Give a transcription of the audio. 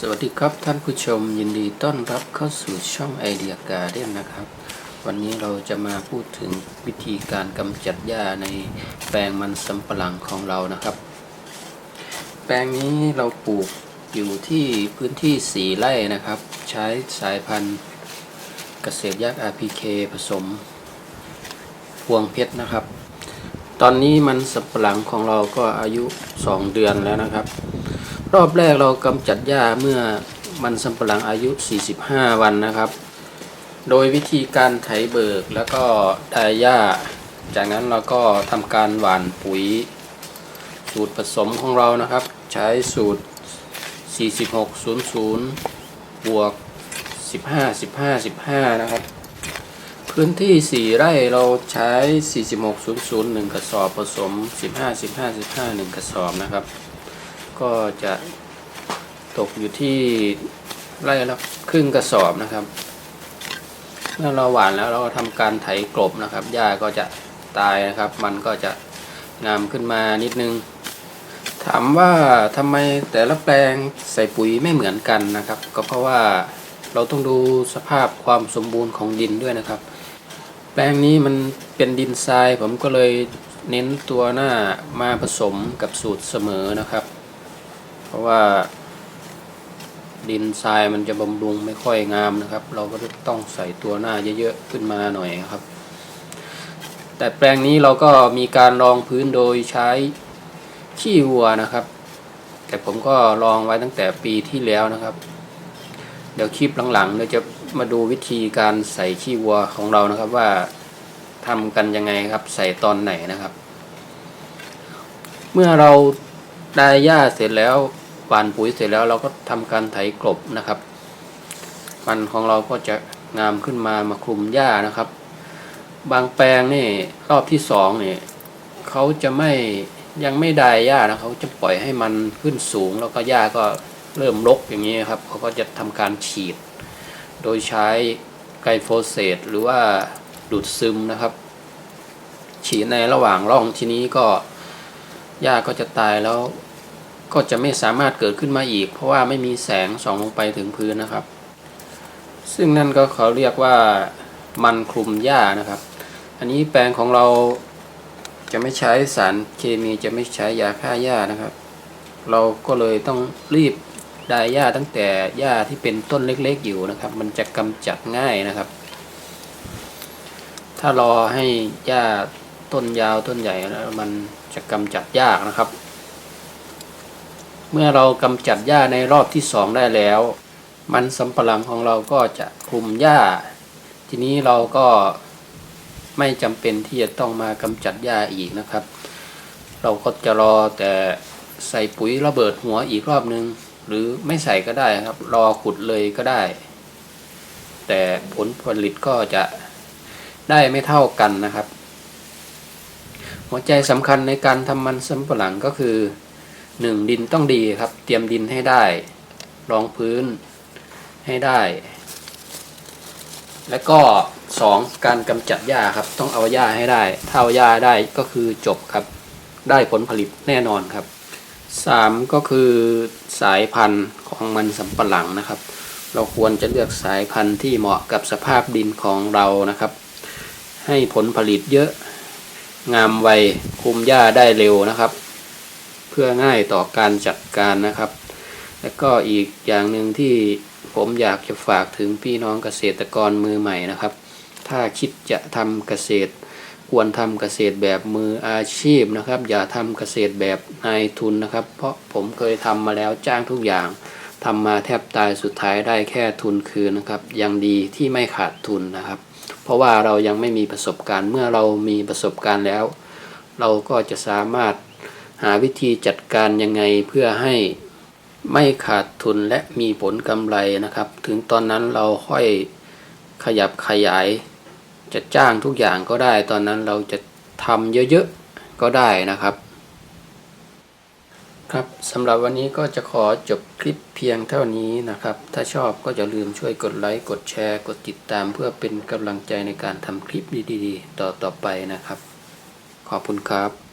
สวัสดีครับท่านผู้ชมยินดีต้อนรับเข้าสู่ช่องไอเดียการเด้นนะครับ วันนี้เราจะมาพูดถึงวิธีการกำจัดหญ้าในแปลงมันสำปะหลังของเรานะครับ แปลงนี้เราปลูกอยู่ที่พื้นที่4ไร่นะครับ ใช้สายพันธุ์เกษตรยักษ์ RPK ผสม พวงเพชรนะครับ ตอนนี้มันสำปะหลังของเราก็อายุ 2 เดือนแล้วนะครับ รอบแรกเรากำจัดหญ้าเมื่อมันสำปะหลังอายุ 45 วันนะครับ โดยวิธีการไถเบิกแล้วก็ดายหญ้า จากนั้นเราก็ทำการหว่านปุ๋ย สูตรผสมของเรานะครับ ใช้สูตร 4600 บวก 15 15 15 นะครับ พื้นที่ 4 ไร่เราใช้ 4600 1กระสอบผสม 15 15 15 1กระสอบนะครับ ก็จะตกอยู่ที่ไร่ละครึ่งกระสอบนะครับ เมื่อเราหว่านแล้วเราก็ทำการไถกลบนะครับหญ้าก็จะตายนะครับ มันก็จะงามขึ้นมานิดนึง ถามว่าทำไมแต่ละแปลงใส่ปุ๋ยไม่เหมือนกันนะครับ ก็เพราะว่าเราต้องดูสภาพความสมบูรณ์ของดินด้วยนะครับ แปลงนี้มันเป็นดินทรายผมก็เลยเน้นตัวหน้ามาผสมกับสูตรเสมอนะครับ ราะว่า ดินทรายมันจะบำรุงไม่ค่อยงามนะครับ เราก็ต้องใส่ตัวหน้าเยอะๆขึ้นมาหน่อยครับ แต่แปลงนี้เราก็มีการรองพื้นโดยใช้ขี้วัวนะครับ แต่ผมก็ลองไว้ตั้งแต่ปีที่แล้วนะครับ เดี๋ยวคลิปหลังๆเราจะมาดูวิธีการใส่ขี้วัวของเรานะครับว่าทำกันยังไงครับ ใส่ตอนไหนนะครับ เมื่อเราได้หญ้าเสร็จแล้วานปุ๋ยเสร็จแล้วเราก็ทำการไถกลบนะครับ มันของเราก็จะงามขึ้นมามาคลุมหญ้านะครับ บางแปลงนี่รอบที่สองเนี่ยเขาจะไม่ยังไม่ได้หญ้านะเขาจะปล่อยให้มันขึ้นสูง แล้วก็หญ้าก็เริ่มรกอย่างนี้ครับเขาก็จะทำการฉีด โดยใช้ไกลโฟเสตหรือว่าดูดซึมนะครับ ฉีดในระหว่างร่องทีนี้ก็หญ้าก็จะตายแล้ว ก็จะไม่สามารถเกิดขึ้นมาอีก เพราะว่าไม่มีแสงส่องลงไปถึงพื้นนะครับ ซึ่งนั่นก็เขาเรียกว่ามันคลุมหญ้านะครับ อันนี้แปลงของเราจะไม่ใช้สารเคมีจะไม่ใช้ยาฆ่าหญ้านะครับ เราก็เลยต้องรีบได้หญ้าตั้งแต่หญ้าที่เป็นต้นเล็กๆอยู่นะครับ มันจะกำจัดง่ายนะครับ ถ้ารอให้หญ้าต้นยาวต้นใหญ่แล้วมันจะกำจัดยากนะครับ เมื่อเรากำจัดหญ้าในรอบที่สองได้แล้ว มันสำปะหลังของเราก็จะคลุมหญ้า ทีนี้เราก็ไม่จำเป็นที่จะต้องมากำจัดหญ้าอีกนะครับ เราก็จะรอแต่ใส่ปุ๋ยระเบิดหัวอีกรอบนึง หรือไม่ใส่ก็ได้ครับ รอขุดเลยก็ได้ แต่ผลผลิตก็จะได้ไม่เท่ากันนะครับ หัวใจสำคัญในการทำมันสำปะหลังก็คือ หนึ่งดินต้องดีครับ เตรียมดินให้ได้ รองพื้นให้ได้ และก็สองการกำจัดหญ้าครับ ต้องเอาหญ้าให้ได้ ถ้าเอาหญ้าได้ก็คือจบครับ ได้ผลผลิตแน่นอนครับสามก็คือสายพันธุ์ของมันสำปะหลังนะครับ เราควรจะเลือกสายพันธุ์ที่เหมาะกับสภาพดินของเรานะครับ ให้ผลผลิตเยอะ งามไวคุมหญ้าได้เร็วนะครับ พื่อง่ายต่อการจัดการนะครับ และก็อีกอย่างหนึ่งที่ผมอยากจะฝากถึงพี่น้องเกษตรกรมือใหม่นะครับ ถ้าคิดจะทำเกษตร ควรทำเกษตรแบบมืออาชีพนะครับ อย่าทำเกษตรแบบนายทุนนะครับ เพราะผมเคยทำมาแล้วจ้างทุกอย่างทำมาแทบตายสุดท้ายได้แค่ทุนคืนนะครับ ยังดีที่ไม่ขาดทุนนะครับ เพราะว่าเรายังไม่มีประสบการณ์เมื่อเรามีประสบการณ์แล้ว เราก็จะสามารถ หาวิธีจัดการยังไงเพื่อให้ไม่ขาดทุนและมีผลกำไรนะครับ ถึงตอนนั้นเราค่อยขยับขยาย จะจ้างทุกอย่างก็ได้ ตอนนั้นเราจะทำเยอะๆก็ได้นะครับ ครับสำหรับวันนี้ก็จะขอจบคลิปเพียงเท่านี้นะครับ ถ้าชอบก็อย่าลืมช่วยกดไลค์ กดแชร์ กดติดตามเพื่อเป็นกำลังใจในการทำคลิปดีๆ ต่อๆไปนะครับ ขอบคุณครับ